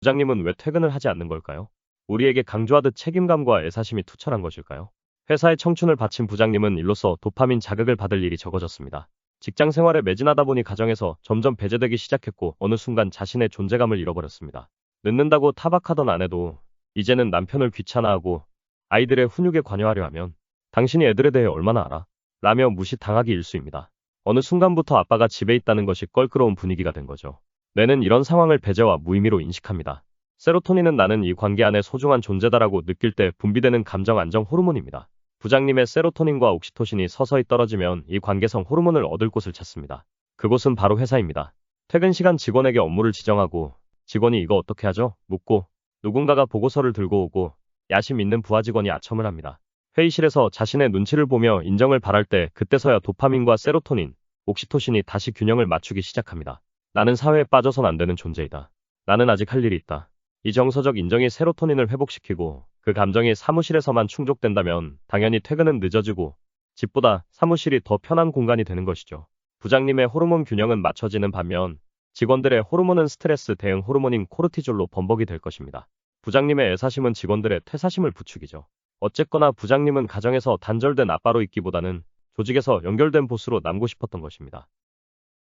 부장님은 왜 퇴근을 하지 않는 걸까요? 우리에게 강조하듯 책임감과 애사심이 투철한 것일까요? 회사의 청춘을 바친 부장님은 일로써 도파민 자극을 받을 일이 적어졌습니다. 직장 생활에 매진하다 보니 가정에서 점점 배제되기 시작했고 어느 순간 자신의 존재감을 잃어버렸습니다. 늦는다고 타박하던 아내도 이제는 남편을 귀찮아하고 아이들의 훈육에 관여하려 하면 당신이 애들에 대해 얼마나 알아? 라며 무시당하기 일쑤입니다. 어느 순간부터 아빠가 집에 있다는 것이 껄끄러운 분위기가 된 거죠. 뇌는 이런 상황을 배제와 무의미로 인식합니다. 세로토닌은 나는 이 관계 안에 소중한 존재다라고 느낄 때 분비되는 감정 안정 호르몬입니다. 부장님의 세로토닌과 옥시토신이 서서히 떨어지면 이 관계성 호르몬을 얻을 곳을 찾습니다. 그곳은 바로 회사입니다. 퇴근 시간 직원에게 업무를 지정하고 직원이 이거 어떻게 하죠? 묻고 누군가가 보고서를 들고 오고 야심 있는 부하 직원이 아첨을 합니다. 회의실에서 자신의 눈치를 보며 인정을 바랄 때 그때서야 도파민과 세로토닌, 옥시토신이 다시 균형을 맞추기 시작합니다. 나는 사회에 빠져선 안 되는 존재이다. 나는 아직 할 일이 있다. 이 정서적 인정이 세로토닌을 회복시키고 그 감정이 사무실에서만 충족된다면 당연히 퇴근은 늦어지고 집보다 사무실이 더 편한 공간이 되는 것이죠. 부장님의 호르몬 균형은 맞춰지는 반면 직원들의 호르몬은 스트레스 대응 호르몬인 코르티졸로 범벅이 될 것입니다. 부장님의 애사심은 직원들의 퇴사심을 부추기죠. 어쨌거나 부장님은 가정에서 단절된 아빠로 있기보다는 조직에서 연결된 보스로 남고 싶었던 것입니다.